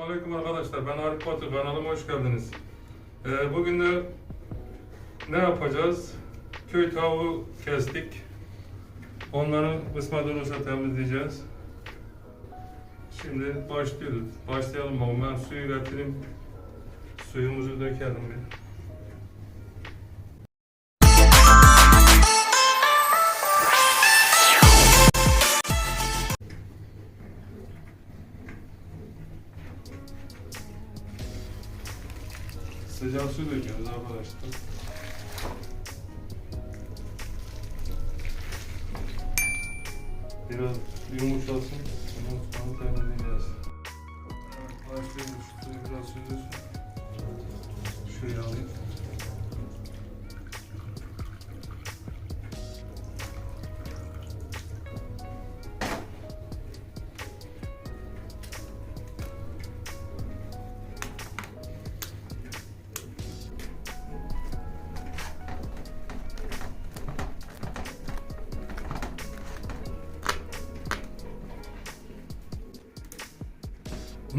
Selamünaleyküm arkadaşlar. Ben Arif Batı. Kanalıma hoş geldiniz. Ee, bugün de ne yapacağız? Köy tavuğu kestik. Onları kısmet olursa temizleyeceğiz. Şimdi başlıyoruz. Başlayalım bakalım. Ben suyu getireyim. Suyumuzu dökelim bir. Biraz yumuşasın. Ondan sonra temizleyeceğiz. Evet, başlıyoruz. Şu suyu biraz süzülsün. Şuraya alayım.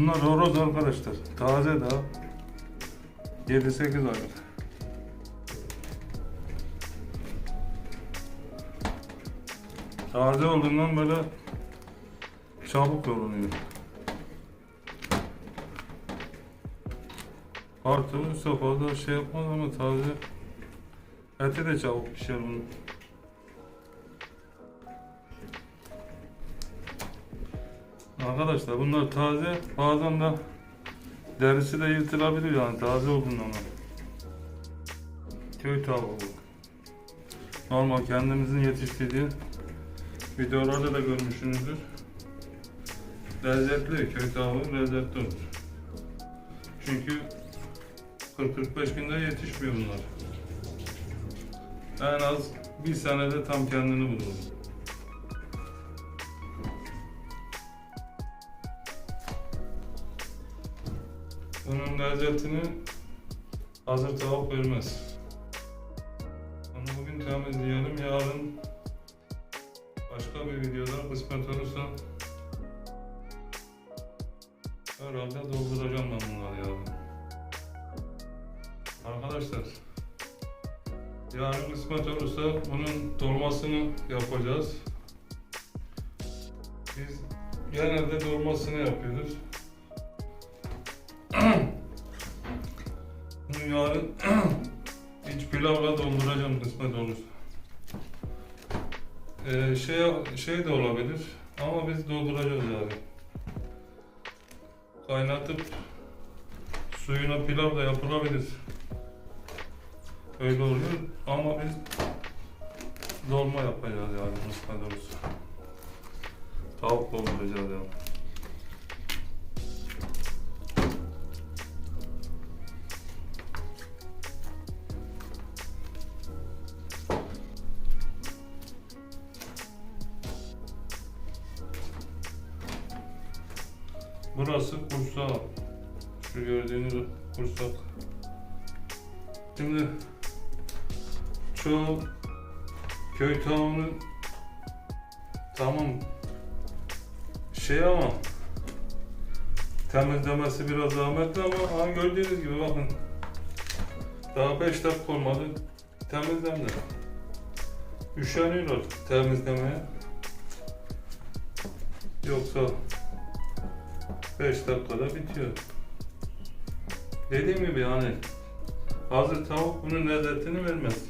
Bunlar horoz arkadaşlar. Taze daha. 7-8 aylık. Taze olduğundan böyle çabuk yorunuyor. Artı fazla şey yapmaz ama taze eti de çabuk pişer bunun. Arkadaşlar bunlar taze bazen de derisi de yırtılabilir yani taze olduğundan. Köy tavuğu. Normal kendimizin yetiştirdiği videolarda da görmüşsünüzdür. Lezzetli, köy tavuğu lezzetli olur. Çünkü 40-45 günde yetişmiyor bunlar. En az bir senede tam kendini bulur. Bunun lezzetini hazır tavuk vermez. Onu bugün temizleyelim. Yarın başka bir videoda kısmet olursa herhalde dolduracağım ben bunları yarın. Arkadaşlar yarın kısmet olursa bunun dolmasını yapacağız. Biz genelde dolmasını yapıyoruz. Yarın iç pilavla dolduracağım kısmet olursa. Ee, şey, şey de olabilir ama biz dolduracağız yani. Kaynatıp suyuna pilav da yapılabilir. Öyle oluyor ama biz dolma yapacağız yani kısmet olursa. Tavuk dolduracağız yani. Burası kursağı. Şu gördüğünüz kursak. Şimdi çoğu köy tavuğunu tamam şey ama temizlemesi biraz zahmetli ama ha gördüğünüz gibi bakın daha 5 dakika olmadı temizlendi. Üşeniyorlar temizlemeye. Yoksa 5 dakikada bitiyor. Dediğim gibi yani hazır tavuk bunun lezzetini vermez.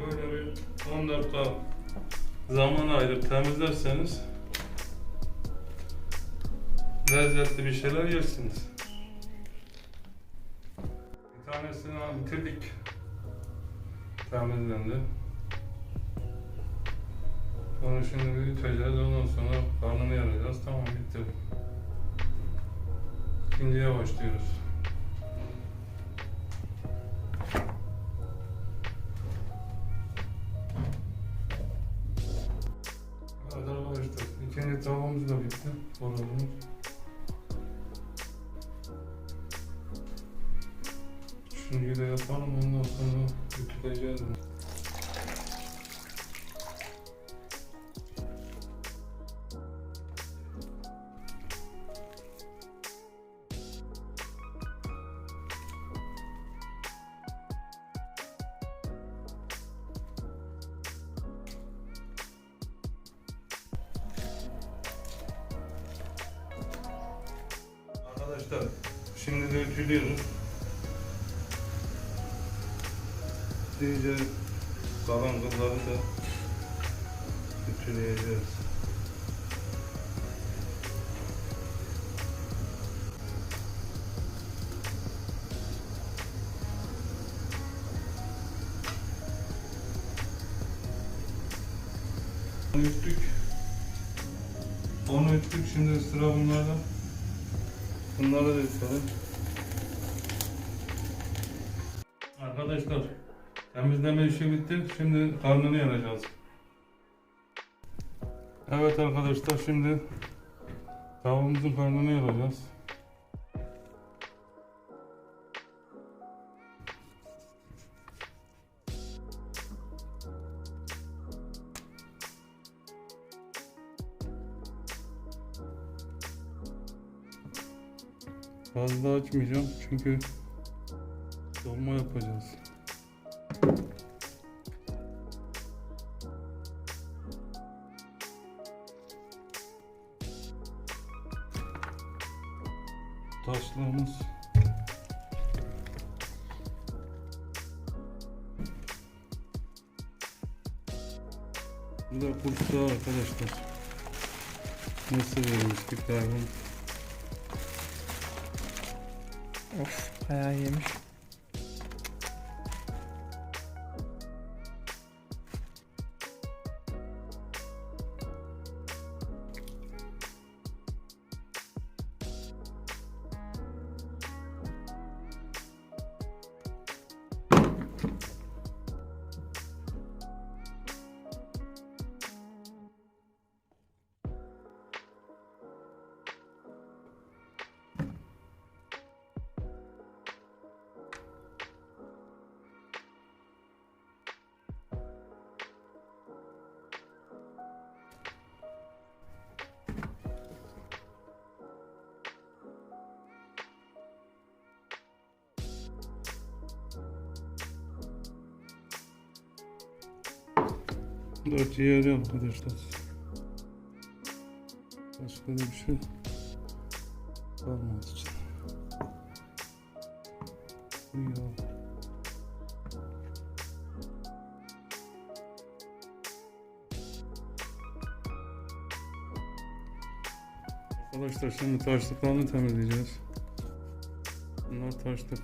Böyle bir 10 dakika zaman ayırıp temizlerseniz lezzetli bir şeyler yersiniz. Bir tanesini bitirdik. Temizlendi. Onu şimdi sonra yaracağız. Tamam bitti. İkinciye başlıyoruz. Evet arkadaşlar. ikinci tavuğumuz da bitti. Horozumuz. Üçüncüyü de yapalım. Ondan sonra bitireceğiz. Arkadaşlar şimdi de ütülüyoruz. İyice kalan kılları da ütüleyeceğiz. Ütük. Onu ütük şimdi sıra bunlarda. Bunları da üstelim. Arkadaşlar temizleme işi bitti. Şimdi karnını yaracağız. Evet arkadaşlar şimdi tavuğumuzun karnını yaracağız. Fazla açmayacağım çünkü dolma yapacağız. Taşlığımız Bu da arkadaşlar. Nasıl vermiştik daha Bayağı yemiş. Bu da ciğeri arkadaşlar. Başka da bir şey kalmadı için. Yağ. Arkadaşlar şimdi taşlıklarını temizleyeceğiz. Bunlar taşlık.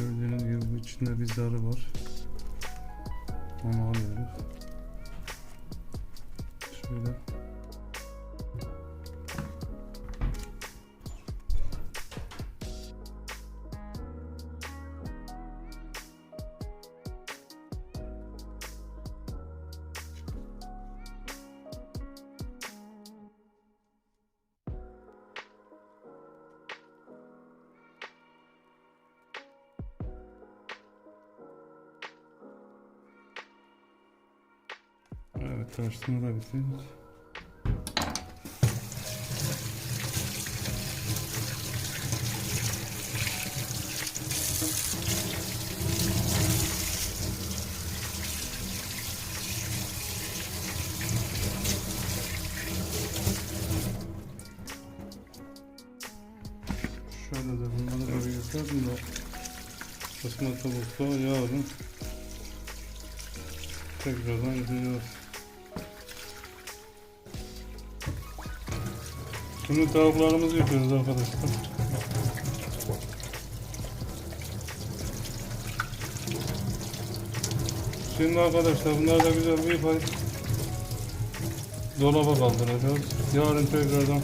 Gördüğünüz gibi içinde bir zarı var. Onu alıyoruz. Şöyle. Bitirdik. Şöyle de bunları böyle yapardım da kısmetse bulsa yarın tekrardan gidiyoruz. Şimdi tavuklarımızı yapıyoruz arkadaşlar. Şimdi arkadaşlar bunları da güzel bir yıkayıp dolaba kaldıracağız. Yarın tekrardan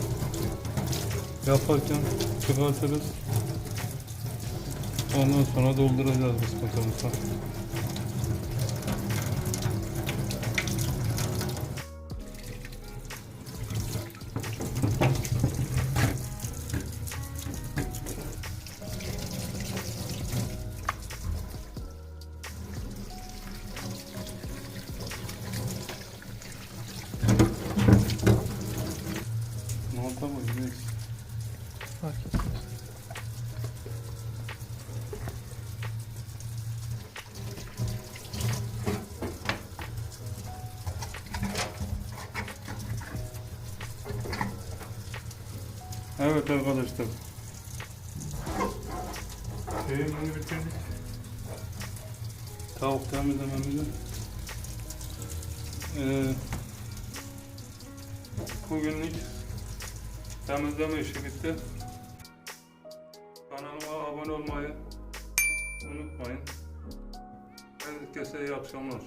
yaparken çıkartırız. Ondan sonra dolduracağız biz kutumuzda. Evet arkadaşlar. Şeyimizi bitirdik. Tavuk temizlememizi. Ee, bugünlük temizleme işi bitti. Kanalıma abone olmayı unutmayın. Herkese iyi akşamlar.